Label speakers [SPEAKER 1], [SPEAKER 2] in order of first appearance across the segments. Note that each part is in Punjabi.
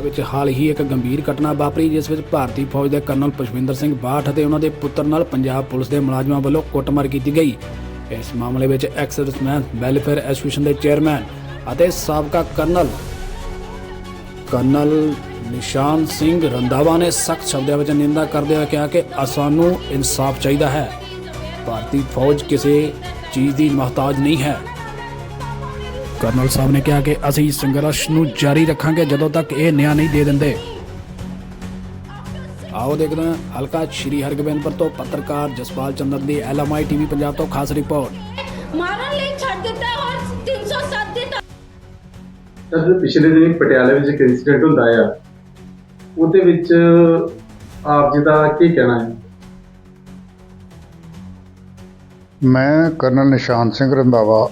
[SPEAKER 1] ਵਿੱਚ ਹਾਲ ਹੀ ਇੱਕ ਗੰਭੀਰ ਘਟਨਾ ਵਾਪਰੀ, ਜਿਸ ਵਿੱਚ ਭਾਰਤੀ ਫੌਜ ਦੇ ਕਰਨਲ ਪੁਸ਼ਪਿੰਦਰ ਸਿੰਘ ਬਾਠ ਅਤੇ ਉਹਨਾਂ ਦੇ ਪੁੱਤਰ ਨਾਲ ਪੰਜਾਬ ਪੁਲਿਸ ਦੇ ਮੁਲਾਜ਼ਮਾਂ ਵੱਲੋਂ ਕੁੱਟਮਾਰ ਕੀਤੀ ਗਈ। ਇਸ ਮਾਮਲੇ ਵਿੱਚ ਐਕਸਰਸਮੈਨ ਵੈਲਫੇਅਰ ਐਸੋਸੀਏਸ਼ਨ ਦੇ ਚੇਅਰਮੈਨ ਅਤੇ ਸਾਬਕਾ ਕਰਨਲ ਕਰਨਲ ਨਿਸ਼ਾਨ ਸਿੰਘ ਰੰਦਾਵਾ ਨੇ ਸਖਤ ਸ਼ਬਦਾਂ ਵਿੱਚ ਨਿੰਦਾ ਕਰਦੇ ਹੋਏ ਕਿਹਾ ਕਿ ਸਾਨੂੰ ਇਨਸਾਫ ਚਾਹੀਦਾ ਹੈ। ਭਾਰਤੀ ਫੌਜ ਕਿਸੇ ਚੀਜ਼ ਦੀ ਮਹਤਾਜ ਨਹੀਂ ਹੈ। ਕਰਨਲ ਸਾਹਿਬ ਨੇ ਕਿਹਾ ਕਿ ਅਸੀਂ ਸੰਘਰਸ਼ ਨੂੰ ਜਾਰੀ ਰੱਖਾਂਗੇ ਜਦੋਂ ਤੱਕ ਇਹ ਨਿਆਂ ਨਹੀਂ ਦੇ ਦਿੰਦੇ। ਆਓ ਦੇਖਦੇ ਹਾਂ ਹਲਕਾ ਸ਼੍ਰੀ ਹਰਗੋਬਿੰਦਪੁਰ ਤੋਂ ਪੱਤਰਕਾਰ ਜਸਪਾਲ ਚੰਦਰ ਦੀ ਐਲਐਮਆਈ ਟੀਵੀ ਪੰਜਾਬ ਤੋਂ ਖਾਸ ਰਿਪੋਰਟ।
[SPEAKER 2] ਮਾਰਨ ਲਈ ਛੱਡ ਦਿੱਤਾ ਔਰ 307 ਦੇ
[SPEAKER 3] ਸਰ ਪਿਛਲੇ ਦਿਨੀ ਪਟਿਆਲੇ ਵਿੱਚ ਇੱਕ ਇਨਸੀਡੈਂਟ ਹੁੰਦਾ ਆ ਉਹਦੇ ਵਿੱਚ ਆਪ ਜੀ ਦਾ ਕੀ ਕਹਿਣਾ ਹੈ?
[SPEAKER 4] ਮੈਂ colonel Nishan Singh Randhawa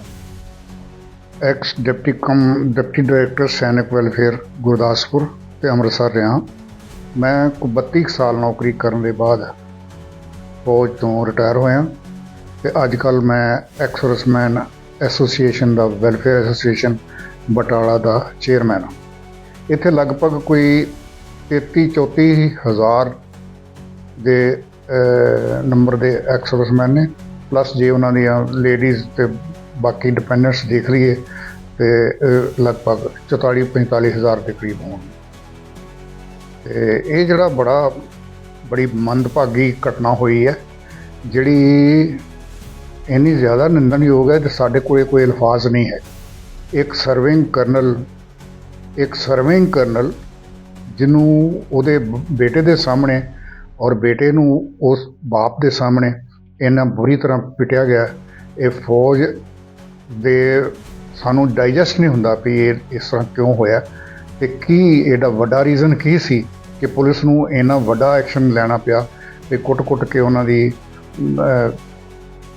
[SPEAKER 4] ex deputy cum deputy director ਸੈਨਿਕ ਵੈਲਫੇਅਰ ਗੁਰਦਾਸਪੁਰ ਤੇ ਅੰਮ੍ਰਿਤਸਰ ਰਿਹਾ ਮੈਂ ਕੋ 32 ਕੁ ਸਾਲ ਨੌਕਰੀ ਕਰਨ ਦੇ ਬਾਅਦ ਫੌਜ ਤੋਂ ਰਿਟਾਇਰ ਹੋਇਆ ਤੇ ਅੱਜ ਕੱਲ ਮੈਂ ਐਕਸ-ਸਰਵਿਸਮੈਨ ਐਸੋਸੀਏਸ਼ਨ ਦਾ ਵੈਲਫੇਅਰ ਐਸੋਸੀਏਸ਼ਨ ਬਟਾਲਾ ਦਾ ਚੇਅਰਮੈਨ ਹਾਂ। ਇੱਥੇ ਲਗਭਗ ਕੋਈ 33 34 ਹਜ਼ਾਰ ਦੇ ਨੰਬਰ ਦੇ ਐਕਸ-ਸਰਵਿਸਮੈਨ ਨੇ ਪਲੱਸ ਜੇ ਉਹਨਾਂ ਦੀਆਂ ਲੇਡੀਜ਼ ਤੇ ਬਾਕੀ ਡਿਪੈਂਡੈਂਟਸ ਦੇਖ ਲਈਏ ਤੇ ਲਗਭਗ 44 45 ਹਜ਼ਾਰ ਦੇ ਕਰੀਬ ਹੋਣ। ਤੇ ਇਹ ਜਿਹੜਾ ਬੜਾ, ਬੜੀ ਮੰਦਭਾਗੀ ਘਟਨਾ ਹੋਈ ਹੈ, ਜਿਹੜੀ ਇੰਨੀ ਜ਼ਿਆਦਾ ਨਿੰਦਣਯੋਗ ਹੈ ਤੇ ਸਾਡੇ ਕੋਲੇ ਕੋਈ ਅਲਫਾਜ਼ ਨਹੀਂ ਹੈ। ਇੱਕ ਸਰਵਿੰਗ ਕਰਨਲ, ਇੱਕ ਸਰਵਿੰਗ ਕਰਨਲ ਜਿਹਨੂੰ ਉਹਦੇ ਬ- ਬੇਟੇ ਦੇ ਸਾਹਮਣੇ ਔਰ ਬੇਟੇ ਨੂੰ ਉਸ ਬਾਪ ਦੇ ਸਾਹਮਣੇ ਇੰਨਾ ਬੁਰੀ ਤਰ੍ਹਾਂ ਪਿਟਿਆ ਗਿਆ, ਇਹ ਫੌਜ ਦੇ ਸਾਨੂੰ ਡਾਈਜੈਸਟ ਨਹੀਂ ਹੁੰਦਾ ਵੀ ਇਹ ਇਸ ਤਰ੍ਹਾਂ ਕਿਉਂ ਹੋਇਆ ਤੇ ਕੀ ਇਹਦਾ ਵੱਡਾ ਰੀਜ਼ਨ ਕੀ ਸੀ ਕਿ ਪੁਲਿਸ ਨੂੰ ਇੰਨਾ ਵੱਡਾ ਐਕਸ਼ਨ ਲੈਣਾ ਪਿਆ ਤੇ ਕੁੱਟ-ਕੁੱਟ ਕੇ ਉਹਨਾਂ ਦੀ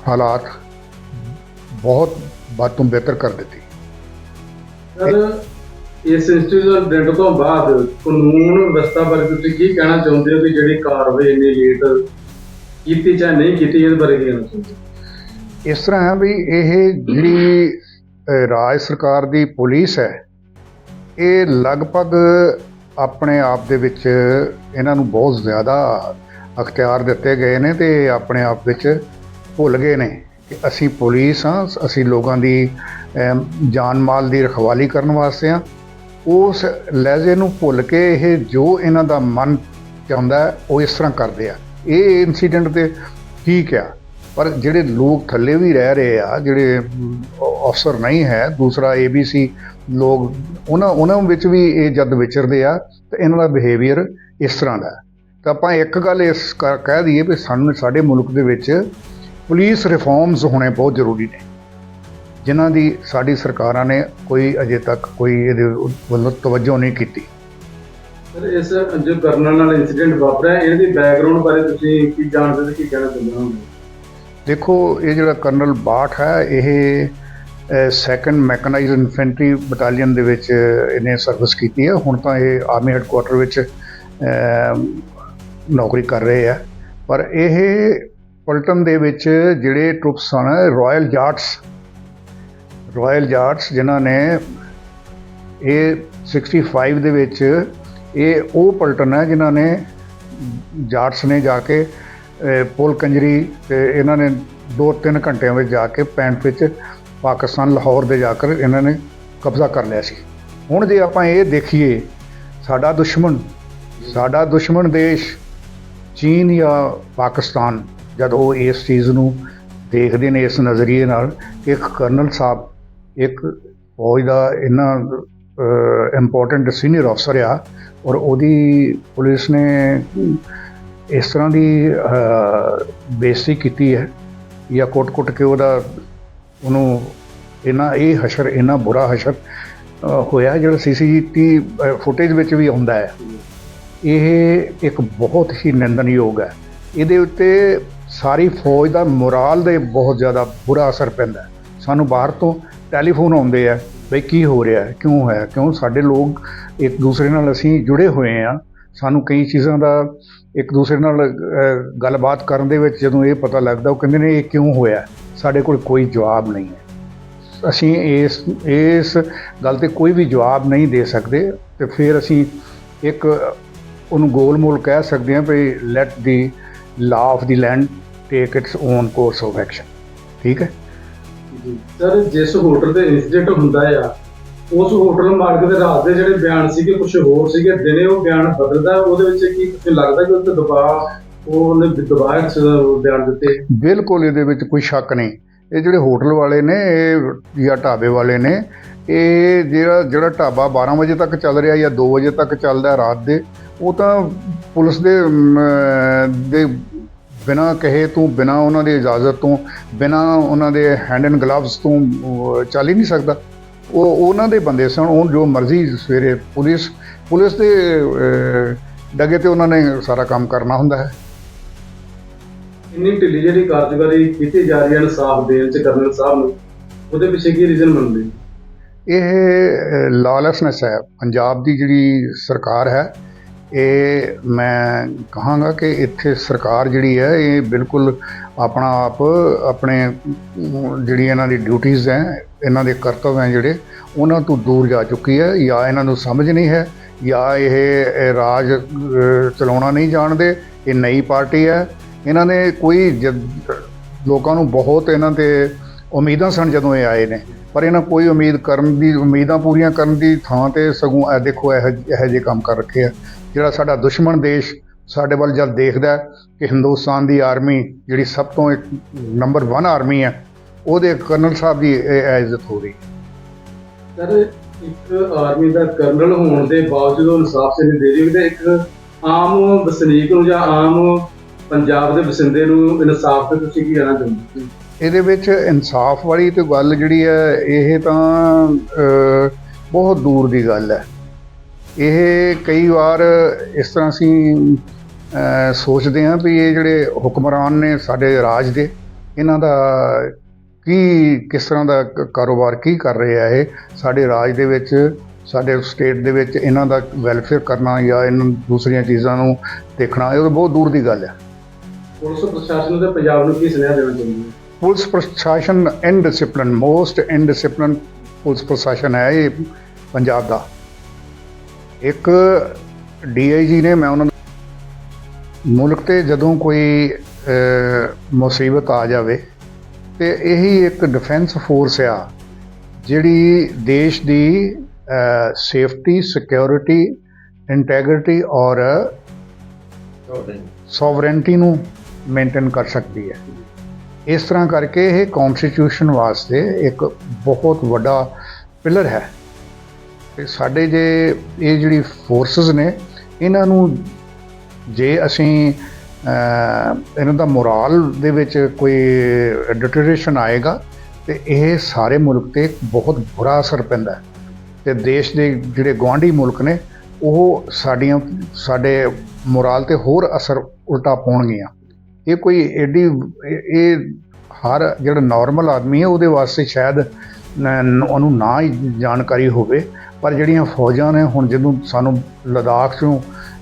[SPEAKER 4] ਹਾਲਾਤ ਬਹੁਤ ਬਾਤ ਤੋਂ ਬਿਹਤਰ ਕਰ ਦਿੱਤੀ
[SPEAKER 3] ਇਸ ਇਨਸੀਡੈਂਟ ਤੋਂ ਬਾਅਦ ਕਾਨੂੰਨ ਵਿਵਸਥਾ ਬਾਰੇ ਤੁਸੀਂ ਕੀ ਕਹਿਣਾ ਚਾਹੁੰਦੇ ਹੋ ਕਿ ਜਿਹੜੀ ਕਾਰਵਾਈ ਇੰਨੀ ਲੇਟ ਕੀਤੀ ਜਾਂ ਨਹੀਂ ਕੀਤੀ ਇਹਦੇ ਬਾਰੇ ਕੀ ਕਹਿਣਾ ਚਾਹੁੰਦੇ?
[SPEAKER 4] ਇਸ ਤਰ੍ਹਾਂ ਹੈ ਵੀ ਇਹ ਜਿਹੜੀ ਰਾਜ ਸਰਕਾਰ ਦੀ ਪੁਲਿਸ ਹੈ, ਇਹ ਲਗਭਗ ਆਪਣੇ ਆਪ ਦੇ ਵਿੱਚ ਇਹਨਾਂ ਨੂੰ ਬਹੁਤ ਜ਼ਿਆਦਾ ਅਖਤਿਆਰ ਦਿੱਤੇ ਗਏ ਨੇ ਤੇ ਆਪਣੇ ਆਪ ਵਿੱਚ ਭੁੱਲ ਗਏ ਨੇ ਕਿ ਅਸੀਂ ਪੁਲਿਸ ਹਾਂ, ਅਸੀਂ ਲੋਕਾਂ ਦੀ ਜਾਨ ਮਾਲ ਦੀ ਰਖਵਾਲੀ ਕਰਨ ਵਾਸਤੇ ਹਾਂ। ਉਸ ਲਹਿਜੇ ਨੂੰ ਭੁੱਲ ਕੇ ਇਹ ਜੋ ਇਹਨਾਂ ਦਾ ਮਨ ਚਾਹੁੰਦਾ ਉਹ ਇਸ ਤਰ੍ਹਾਂ ਕਰਦੇ ਆ। ਇਹ ਇਨਸੀਡੈਂਟ ਤੇ ਠੀਕ ਆ, ਪਰ ਜਿਹੜੇ ਲੋਕ ਥੱਲੇ ਵੀ ਰਹਿ ਰਹੇ ਆ, ਜਿਹੜੇ ਅਫਸਰ ਨਹੀਂ ਹੈ ਦੂਸਰਾ ABC ਲੋਕ ਉਹਨਾਂ ਉਹਨਾਂ ਵਿੱਚ ਵੀ ਇਹ ਜਦ ਵਿਚਰਦੇ ਆ ਤੇ ਇਹਨਾਂ ਦਾ ਬਿਹੇਵੀਅਰ ਇਸ ਤਰ੍ਹਾਂ ਦਾ ਹੈ। ਤਾਂ ਆਪਾਂ ਇੱਕ ਗੱਲ ਇਸ ਕਹਿ ਦਈਏ ਵੀ ਸਾਨੂੰ ਸਾਡੇ ਮੁਲਕ ਦੇ ਵਿੱਚ ਪੁਲਿਸ ਰਿਫਾਰਮਸ ਹੋਣੇ ਬਹੁਤ ਜ਼ਰੂਰੀ ਨੇ। ਜਿਨ੍ਹਾਂ ਦੀ ਸਾਡੀ ਸਰਕਾਰਾਂ ਨੇ ਕੋਈ ਅਜੇ ਤੱਕ ਕੋਈ ਇਹਦੇ ਵੱਲੋਂ ਤਵੱਜੋ ਨਹੀਂ ਕੀਤੀ।
[SPEAKER 3] ਸਰ ਇਸ ਜੋ ਕਰਨਲ ਨਾਲ ਇਨਸੀਡੈਂਟ ਵਾਪਰਿਆ ਇਹਦੀ ਬੈਕਗ੍ਰਾਉਂਡ ਬਾਰੇ ਤੁਸੀਂ ਕੀ ਜਾਣਦੇ ਤੇ ਕੀ ਕਹਿਣਾ ਚਾਹੁੰਦੇ ਹੋ?
[SPEAKER 4] ਦੇਖੋ ਇਹ ਜਿਹੜਾ ਕਰਨਲ ਬਾਠ ਹੈ ਇਹ ਸੈਕੰਡ ਮੈਕਨਾਈਜ਼ਡ ਇਨਫੈਂਟਰੀ ਬਟਾਲੀਅਨ ਦੇ ਵਿੱਚ ਇਹਨੇ ਸਰਵਿਸ ਕੀਤੀ ਹੈ। ਹੁਣ ਤਾਂ ਇਹ ਆਰਮੀ ਹੈੱਡਕੁਆਟਰ ਵਿੱਚ ਨੌਕਰੀ ਕਰ ਰਹੇ ਆ। ਪਰ ਇਹ ਪਲਟਨ ਦੇ ਵਿੱਚ ਜਿਹੜੇ ਟਰੂਪਸ ਹਨ ਰਾਇਲ ਜਾਟਸ ਰਾਇਲ ਜਾਟਸ ਜਿਨ੍ਹਾਂ ਨੇ ਇਹ 65 ਦੇ ਵਿੱਚ, ਇਹ ਉਹ ਪਲਟਨ ਹੈ ਜਿਨ੍ਹਾਂ ਨੇ ਜਾਟਸ ਨੇ ਜਾ ਕੇ ਪੁਲ ਕੰਜਰੀ ਤੇ ਇਹਨਾਂ ਨੇ 2-3 ਘੰਟਿਆਂ ਵਿੱਚ ਜਾ ਕੇ ਪੈਂਟ ਵਿੱਚ ਪਾਕਿਸਤਾਨ ਲਾਹੌਰ ਦੇ ਜਾ ਕੇ ਇਹਨਾਂ ਨੇ ਕਬਜ਼ਾ ਕਰ ਲਿਆ ਸੀ। ਹੁਣ ਜੇ ਆਪਾਂ ਇਹ ਦੇਖੀਏ ਸਾਡਾ ਦੁਸ਼ਮਣ ਸਾਡਾ ਦੁਸ਼ਮਣ ਦੇਸ਼ ਚੀਨ ਜਾਂ ਪਾਕਿਸਤਾਨ ਜਦ ਉਹ ਇਸ ਚੀਜ਼ ਨੂੰ ਦੇਖਦੇ ਨੇ ਇਸ ਨਜ਼ਰੀਏ ਨਾਲ ਕਿ ਇੱਕ ਕਰਨਲ ਸਾਹਿਬ ਇੱਕ ਫੌਜ ਦਾ ਇੰਨਾ ਇੰਪੋਰਟੈਂਟ ਸੀਨੀਅਰ ਅਫਸਰ ਆ ਔਰ ਉਹਦੀ ਪੁਲਿਸ ਨੇ ਇਸ ਤਰ੍ਹਾਂ ਦੀ ਅਹ, ਬੇਇੱਜ਼ਤੀ ਕੀਤੀ ਹੈ ਜਾਂ ਕੁੱਟ-ਕੁੱਟ ਕੇ ਉਹਦਾ ਉਹਨੂੰ ਇਹਨਾਂ ਇਹ ਹਸ਼ਰ ਇਹਨਾਂ ਬੁਰਾ ਹਸ਼ਰ ਹੋਇਆ ਜਿਹੜਾ ਸੀਸੀਟੀ ਫੁਟੇਜ ਵਿੱਚ ਵੀ ਆਉਂਦਾ ਹੈ। ਇਹ ਇੱਕ ਬਹੁਤ ਹੀ ਨਿੰਦਣਯੋਗ ਹੈ। ਇਹਦੇ ਉੱਤੇ ਸਾਰੀ ਫੌਜ ਦਾ ਮੋਰਾਲ ਦੇ ਬਹੁਤ ਜ਼ਿਆਦਾ ਬੁਰਾ ਅਸਰ ਪੈਂਦਾ ਸਾਨੂੰ ਬਾਹਰ ਤੋਂ ਟੈਲੀਫੋਨ ਆਉਂਦੇ ਆ, ਬਈ ਕੀ ਹੋ ਰਿਹਾ ਹੈ, ਕਿਉਂ ਹੋਇਆ ਕਿਉਂ ਸਾਡੇ ਲੋਕ ਇੱਕ ਦੂਸਰੇ ਨਾਲ ਅਸੀਂ ਜੁੜੇ ਹੋਏ ਆ ਸਾਨੂੰ ਕਈ ਚੀਜ਼ਾਂ ਦਾ ਇੱਕ ਦੂਸਰੇ ਨਾਲ ਗੱਲਬਾਤ ਕਰਨ ਦੇ ਵਿੱਚ ਜਦੋਂ ਇਹ ਪਤਾ ਲੱਗਦਾ, ਉਹ ਕਹਿੰਦੇ ਨੇ ਇਹ ਕਿਉਂ ਹੋਇਆ ਸਾਡੇ ਕੋਲ ਕੋਈ ਜਵਾਬ ਨਹੀਂ ਹੈ। ਅਸੀਂ ਇਸ ਇਸ ਗੱਲ ਤੇ ਕੋਈ ਵੀ ਜਵਾਬ ਨਹੀਂ ਦੇ ਸਕਦੇ ਤੇ ਫਿਰ ਅਸੀਂ ਇੱਕ ਉਹਨੂੰ ਗੋਲ-ਮੋਲ ਕਹਿ ਸਕਦੇ ਹਾਂ ਵੀ let the law of the land take its own course of action ਠੀਕ ਹੈ?
[SPEAKER 3] ਜੀ। ਸਰ, ਜਿਸ ਹੋਟਲ ਤੇ ਇਨਸੀਡੈਂਟ ਹੁੰਦਾ ਆ, ਉਸ ਹੋਟਲ ਮਾਲਕ ਦੇ ਰਾਤ ਦੇ ਜਿਹੜੇ ਬਿਆਨ ਸੀਗੇ ਕੁਝ ਹੋਰ ਸੀਗੇ, ਦਿਨੇ ਉਹ ਬਿਆਨ ਬਦਲਦਾ, ਉਹਦੇ ਵਿੱਚ ਕੀ ਲੱਗਦਾ ਕਿ ਉੱਤੇ ਦਬਾਅ ਉਹਨੇ ਦਬਾਅ ਬਿਆਨ ਦਿੱਤੇ।
[SPEAKER 4] ਬਿਲਕੁਲ ਇਹਦੇ ਵਿੱਚ ਕੋਈ ਸ਼ੱਕ ਨਹੀਂ। ਇਹ ਜਿਹੜੇ ਹੋਟਲ ਵਾਲੇ ਨੇ ਇਹ ਜਾਂ ਢਾਬੇ ਵਾਲੇ ਨੇ ਇਹ ਜਿਹੜਾ ਜਿਹੜਾ ਢਾਬਾ 12 ਵਜੇ ਤੱਕ ਚੱਲ ਰਿਹਾ ਜਾਂ 2 ਵਜੇ ਤੱਕ ਚੱਲਦਾ ਰਾਤ ਦੇ ਉਹ ਤਾਂ ਪੁਲਿਸ ਦੇ ਅਮ, ਦੇ ਬਿਨਾ ਕਹੇ ਤੋਂ ਬਿਨਾ ਉਹਨਾਂ ਦੀ ਇਜਾਜ਼ਤ ਤੋਂ ਬਿਨਾ ਉਹਨਾਂ ਦੇ ਹੈਂਡ ਐਂਡ ਗਲਵਸ ਤੋਂ ਚੱਲ ਹੀ ਨਹੀਂ ਸਕਦਾ। ਉਹ ਉਹਨਾਂ ਦੇ ਬੰਦੇ ਸਨ ਉਹ ਜੋ ਮਰਜ਼ੀ ਸਵੇਰੇ ਪੁਲਿਸ ਪੁਲਿਸ ਦੇ ਅਹ, ਡਗੇ ਤੇ ਉਹਨਾਂ ਨੇ ਸਾਰਾ ਕੰਮ ਕਰਨਾ ਹੁੰਦਾ ਹੈ।
[SPEAKER 3] ਇੰਨੀ ਢਿੱਲੀ ਜਿਹੜੀ ਕਾਰਜਕਾਰੀ ਕੀਤੀ ਜਾ ਰਹੀ ਹੈ ਇਨਸਾਫ ਦੇਣ ਚ ਕਰਨਲ ਸਾਹਿਬ ਨੂੰ, ਉਹਦੇ ਪਿੱਛੇ ਕੀ ਰੀਜ਼ਨ ਮੰਨਦੇ
[SPEAKER 4] ਇਹ ਲਾਲੈਸਨੈਸ ਹੈ। ਪੰਜਾਬ ਦੀ ਜਿਹੜੀ ਸਰਕਾਰ ਹੈ, ਇਹ ਮੈਂ ਕਹਾਂਗਾ ਕਿ ਇੱਥੇ ਸਰਕਾਰ ਜਿਹੜੀ ਹੈ, ਇਹ ਬਿਲਕੁਲ ਆਪਣਾ ਆਪ, ਆਪਣੇ ਜਿਹੜੀ ਇਹਨਾਂ ਦੀ ਡਿਊਟੀਆਂ ਹੈ, ਇਹਨਾਂ ਦੇ ਕਰਤੱਵ ਹੈ ਜਿਹੜੇ, ਉਹਨਾਂ ਤੋਂ ਦੂਰ ਜਾ ਚੁੱਕੀ ਹੈ। ਜਾਂ ਇਹਨਾਂ ਨੂੰ ਸਮਝ ਨਹੀਂ ਹੈ, ਜਾਂ ਇਹ ਰਾਜ ਚਲਾਉਣਾ ਨਹੀਂ ਜਾਣਦੇ, ਇਹ ਨਈ ਪਾਰਟੀ ਹੈ। ਇਹਨਾਂ ਨੇ ਕੋਈ ਜ- ਲੋਕਾਂ ਨੂੰ ਬਹੁਤ ਇਹਨਾਂ ਤੇ ਉਮੀਦਾਂ ਸਨ ਜਦੋਂ ਇਹ ਆਏ ਨੇ, ਪਰ ਇਹਨਾਂ ਕੋਈ ਉਮੀਦ ਕਰਨ ਦੀ, ਉਮੀਦਾਂ ਪੂਰੀਆਂ ਕਰਨ ਦੀ ਥਾਂ ਤੇ ਸਗੋਂ ਇਹ ਦੇਖੋ ਇਹ ਇਹੋ ਜਿਹੇ ਕੰਮ ਕਰ ਰੱਖੇ ਆ। ਜਿਹੜਾ ਸਾਡਾ ਦੁਸ਼ਮਣ ਦੇਸ਼ ਸਾਡੇ ਵੱਲ ਜਦ ਦੇਖਦਾ ਕਿ ਹਿੰਦੁਸਤਾਨ ਦੀ ਆਰਮੀ ਜਿਹੜੀ ਸਭ ਤੋਂ ਇੱਕ ਨੰਬਰ 1 ਆਰਮੀ ਹੈ, ਉਹਦੇ ਕਰਨਲ ਸਾਹਿਬ ਦੀ ਇਹ ਇੱਜ਼ਤ ਹੋ ਰਹੀ।
[SPEAKER 3] ਸਰ, ਇੱਕ ਆਰਮੀ ਦਾ ਕਰਨਲ ਹੋਣ ਦੇ ਬਾਵਜੂਦ ਇਨਸਾਫ ਸੇ ਨਹੀਂ ਦੇ ਰਹੀ ਇੱਕ ਆਮ ਵਸਨੀਕ ਨੂੰ ਜਾਂ ਆਮ ਪੰਜਾਬ ਦੇ ਵਸਿੰਦੇ ਨੂੰ ਇਨਸਾਫ ਤੇ ਤੁਸੀਂ ਕੀ ਕਹਿਣਾ ਚਾਹੁੰਦੇ
[SPEAKER 4] ਇਹਦੇ ਵਿੱਚ ਇਨਸਾਫ ਵਾਲੀ ਤੇ ਗੱਲ ਜਿਹੜੀ ਹੈ, ਇਹ ਤਾਂ ਬਹੁਤ ਦੂਰ ਦੀ ਗੱਲ ਹੈ। ਇਹ ਕਈ ਵਾਰ ਇਸ ਤਰ੍ਹਾਂ ਅਸੀਂ ਸੋਚਦੇ ਹਾਂ ਵੀ ਇਹ ਜਿਹੜੇ ਹੁਕਮਰਾਨ ਨੇ ਸਾਡੇ ਰਾਜ ਦੇ, ਇਹਨਾਂ ਦਾ ਕੀ, ਕਿਸ ਤਰ੍ਹਾਂ ਦਾ ਕਾਰੋਬਾਰ ਕੀ ਕਰ ਰਿਹਾ ਆ ਇਹ? ਸਾਡੇ ਰਾਜ ਦੇ ਵਿੱਚ, ਸਾਡੇ ਸਟੇਟ ਦੇ ਵਿੱਚ ਇਹਨਾਂ ਦਾ ਵੈਲਫੇਅਰ ਕਰਨਾ ਜਾਂ ਇਹਨਾਂ ਦੂਸਰੀਆਂ ਚੀਜ਼ਾਂ ਨੂੰ ਦੇਖਣਾ, ਇਹ ਤਾਂ ਬਹੁਤ ਦੂਰ ਦੀ ਗੱਲ ਹੈ।
[SPEAKER 3] ਪੁਲਿਸ ਪ੍ਰਸ਼ਾਸਨ ਤੇ ਪੰਜਾਬ ਨੂੰ ਕੀ ਸੁਨੇਹਾ ਦੇਣਾ ਚਾਹੁੰਦੇ ਹੋ?
[SPEAKER 4] ਪੁਲਿਸ ਪ੍ਰਸ਼ਾਸਨ ਇਨਡਿਸਪਲਿਨ ਮੋਸਟ ਇਨਡਿਸਪਲਿਨ ਪੁਲਿਸ ਪ੍ਰਸ਼ਾਸਨ ਹੈ ਇਹ ਪੰਜਾਬ ਦਾ। ਇੱਕ ਡੀਆਈਜੀ ਨੇ ਮੈਂ ਉਹਨਾਂ ਨੂੰ ਮੁਲਕ ਤੇ ਜਦੋਂ ਕੋਈ ਮੁਸੀਬਤ ਆ ਜਾਵੇ ਤੇ ਇਹੀ ਇੱਕ ਡਿਫੈਂਸ ਫੋਰਸ ਆ ਜਿਹੜੀ ਦੇਸ਼ ਦੀ ਸੇਫਟੀ ਸਿਕਿਉਰਿਟੀ ਇੰਟੈਗ੍ਰਿਟੀ ਔਰ ਸੋਵਰੇਨਟੀ ਨੂੰ ਮੇਨਟੇਨ ਕਰ ਸਕਦੀ ਹੈ। ਇਸ ਤਰ੍ਹਾਂ ਕਰਕੇ ਇਹ ਕਨਸਟੀਟਿਊਸ਼ਨ ਵਾਸਤੇ ਇੱਕ ਬਹੁਤ ਵੱਡਾ ਪਿਲਰ ਹੈ। ਤੇ ਸਾਡੇ ਜੇ ਇਹ ਜਿਹੜੀ ਫੋਰਸਸ ਨੇ, ਇਹਨਾਂ ਨੂੰ ਜੇ ਅਸੀਂ ਇਹਨਾਂ ਦਾ ਮੋਰਲ ਦੇ ਵਿੱਚ ਕੋਈ ਡਿਟਰੇਸ਼ਨ ਆਏਗਾ, ਤੇ ਇਹ ਸਾਰੇ ਮੁਲਕ ਤੇ ਬਹੁਤ ਬੁਰਾ ਅਸਰ ਪੈਂਦਾ ਹੈ। ਤੇ ਦੇਸ਼ ਦੇ ਜਿਹੜੇ ਗਵਾਂਢੀ ਮੁਲਕ ਨੇ, ਉਹ ਸਾਡੀਆਂ, ਸਾਡੇ ਮੋਰਲ ਤੇ ਹੋਰ ਅਸਰ ਉਲਟਾ ਪਾਉਣਗੀਆਂ। ਇਹ ਕੋਈ ਐਡੀ ਇਹ ਹਰ ਜਿਹੜਾ ਨਾਰਮਲ ਆਦਮੀ ਹੈ, ਉਹਦੇ ਵਾਸਤੇ ਸ਼ਾਇਦ ਉਹਨੂੰ ਨਾ ਹੀ ਜਾਣਕਾਰੀ ਹੋਵੇ। ਪਰ ਜਿਹੜੀਆਂ ਫੌਜਾਂ ਨੇ, ਹੁਣ ਜਦੋਂ ਸਾਨੂੰ ਲਦਾਖ ਚੋਂ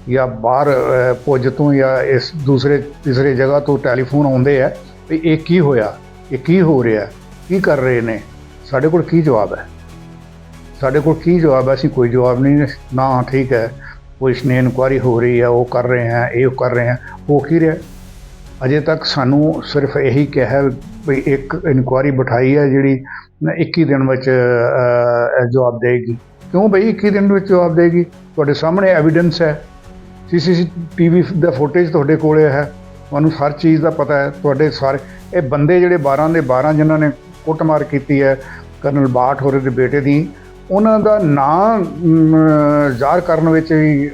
[SPEAKER 4] ਜਾਂ ਬਾਹਰ ਪੁੱਜ ਤੋਂ ਜਾਂ ਇਸ ਦੂਸਰੇ, ਤੀਸਰੇ ਜਗ੍ਹਾ ਤੋਂ ਟੈਲੀਫੋਨ ਆਉਂਦੇ ਆ, ਵੀ ਇਹ ਕੀ ਹੋਇਆ, ਇਹ ਕੀ ਹੋ ਰਿਹਾ, ਕੀ ਕਰ ਰਹੇ ਨੇ, ਸਾਡੇ ਕੋਲ ਕੀ ਜਵਾਬ ਹੈ? ਸਾਡੇ ਕੋਲ ਕੀ ਜਵਾਬ ਹੈ? ਅਸੀਂ ਕੋਈ ਜਵਾਬ ਨਹੀਂ, ਨਾ ਠੀਕ ਹੈ। ਪੁਲਿਸ ਨੇ ਇਨਕੁਆਰੀ ਹੋ ਰਹੀ ਹੈ, ਉਹ ਕਰ ਰਹੇ ਹੈ, ਇਹ ਕਰ ਰਹੇ ਹੈ, ਉਹ ਕੀ ਰਿਹਾ? ਅਜੇ ਤੱਕ ਸਾਨੂੰ ਸਿਰਫ ਇਹੀ ਕਿਹਾ ਵੀ ਇੱਕ ਇਨਕੁਆਰੀ ਬਿਠਾਈ ਹੈ ਜਿਹੜੀ ਨਾ 21 ਦਿਨ ਵਿੱਚ ਜਵਾਬ ਦੇਗੀ ਕਿਉਂ ਬਈ 21 ਦਿਨ ਵਿੱਚ ਜਵਾਬ ਦੇਗੀ ਤੁਹਾਡੇ ਸਾਹਮਣੇ ਐਵੀਡੈਂਸ ਹੈ। ਸੀਸੀਟੀਵੀ ਦਾ ਫੁਟੇਜ ਤੁਹਾਡੇ ਕੋਲੇ ਹੈ। ਤੁਹਾਨੂੰ ਹਰ ਚੀਜ਼ ਦਾ ਪਤਾ ਹੈ। ਤੁਹਾਡੇ ਸਾਰੇ, ਇਹ ਬੰਦੇ ਜਿਹੜੇ 12 ਦੇ 12 ਜਿਨ੍ਹਾਂ ਨੇ ਕੁੱਟਮਾਰ ਕੀਤੀ ਹੈ, ਕਰਨਲ ਬਾਠ ਹੋਰੇ ਦੇ ਬੇਟੇ ਦੀ, ਉਹਨਾਂ ਦਾ ਨਾਂ ਜ਼ਾਹਰ ਕਰਨ ਵਿੱਚ ਵੀ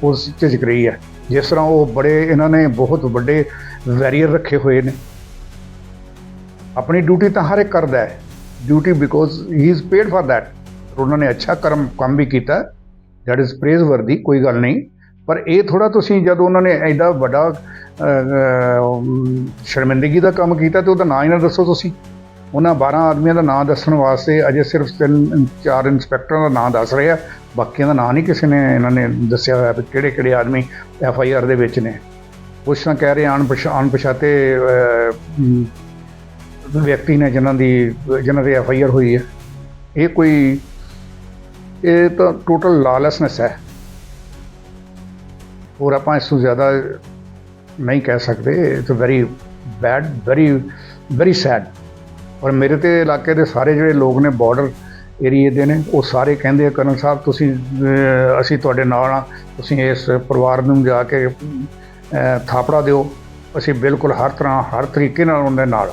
[SPEAKER 4] ਪੁਲਿਸ ਝਿਜਕ ਰਹੀ ਹੈ। ਜਿਸ ਤਰ੍ਹਾਂ ਉਹ ਬੜੇ, ਇਹਨਾਂ ਨੇ ਬਹੁਤ ਵੱਡੇ ਵੈਰੀਅਰ ਰੱਖੇ ਹੋਏ ਨੇ। ਆਪਣੀ ਡਿਊਟੀ ਤਾਂ ਹਰ ਇੱਕ ਕਰਦਾ ਹੈ। Duty because he is paid for that ਉਹਨਾਂ ਨੇ ਅੱਛਾ ਕਰਮ, ਕੰਮ ਵੀ ਕੀਤਾ। ਦੈਟ ਇਜ਼ ਪ੍ਰੇਜ਼ ਵਰਦੀ ਕੋਈ ਗੱਲ ਨਹੀਂ। ਪਰ ਇਹ ਥੋੜਾ ਤੁਸੀਂ ਜਦ ਉਹਨਾਂ ਨੇ ਐਡਾ ਵੱਡਾ ਸ਼ਰਮਿੰਦਗੀ ਦਾ ਕੰਮ ਕੀਤਾ, ਤੇ ਉਹਦਾ ਨਾਂ ਹੀ ਨਾ ਦੱਸੋ ਤੁਸੀਂ। ਉਹਨਾਂ 12 ਆਦਮੀਆਂ ਦਾ ਨਾਂ ਦੱਸਣ ਵਾਸਤੇ ਅਜੇ ਸਿਰਫ ਤਿੰਨ, ਚਾਰ ਇੰਸਪੈਕਟਰਾਂ ਦਾ ਨਾਂ ਦੱਸ ਰਹੇ ਆ। ਬਾਕੀਆਂ ਦਾ ਨਾਂ ਨਹੀਂ ਕਿਸੇ ਨੇ ਇਹਨਾਂ ਨੇ ਦੱਸਿਆ ਹੋਇਆ ਵੀ ਕਿਹੜੇ ਕਿਹੜੇ ਆਦਮੀ ਐਫ ਆਈ ਆਰ ਦੇ ਵਿੱਚ ਨੇ। ਕੁਛ ਤਾਂ ਕਹਿ ਰਹੇ ਅਣਪਛਾ, ਅਣਪਛਾਤੇ ਵਿਅਕਤੀ ਨੇ ਜਿਨ੍ਹਾਂ ਦੀ ਜਿਨ੍ਹਾਂ ਦੀ ਐਫ ਆਈ ਆਰ ਹੋਈ ਹੈ। ਇਹ ਕੋਈ, ਇਹ ਤਾਂ ਟੋਟਲ ਲਾਲੈਸਨੈਸ ਹੈ। ਹੋਰ ਆਪਾਂ ਇਸ ਤੋਂ ਜ਼ਿਆਦਾ ਨਹੀਂ ਕਹਿ ਸਕਦੇ। It's very bad very very sad ਔਰ ਮੇਰੇ ਤੇ ਇਲਾਕੇ ਦੇ ਸਾਰੇ ਜਿਹੜੇ ਲੋਕ ਨੇ ਬਾਰਡਰ ਏਰੀਏ ਦੇ ਨੇ, ਉਹ ਸਾਰੇ ਕਹਿੰਦੇ ਆ ਕਰਨ ਸਾਹਿਬ, ਤੁਸੀਂ ਅਸੀਂ ਤੁਹਾਡੇ ਨਾਲ ਆ ਤੁਸੀਂ ਇਸ ਪਰਿਵਾਰ ਨੂੰ ਜਾ ਕੇ ਥਾਪੜਾ ਦਿਓ। ਅਸੀਂ ਬਿਲਕੁਲ ਹਰ ਤਰ੍ਹਾਂ, ਹਰ ਤਰੀਕੇ ਨਾਲ ਉਹਨਾਂ ਦੇ ਨਾਲ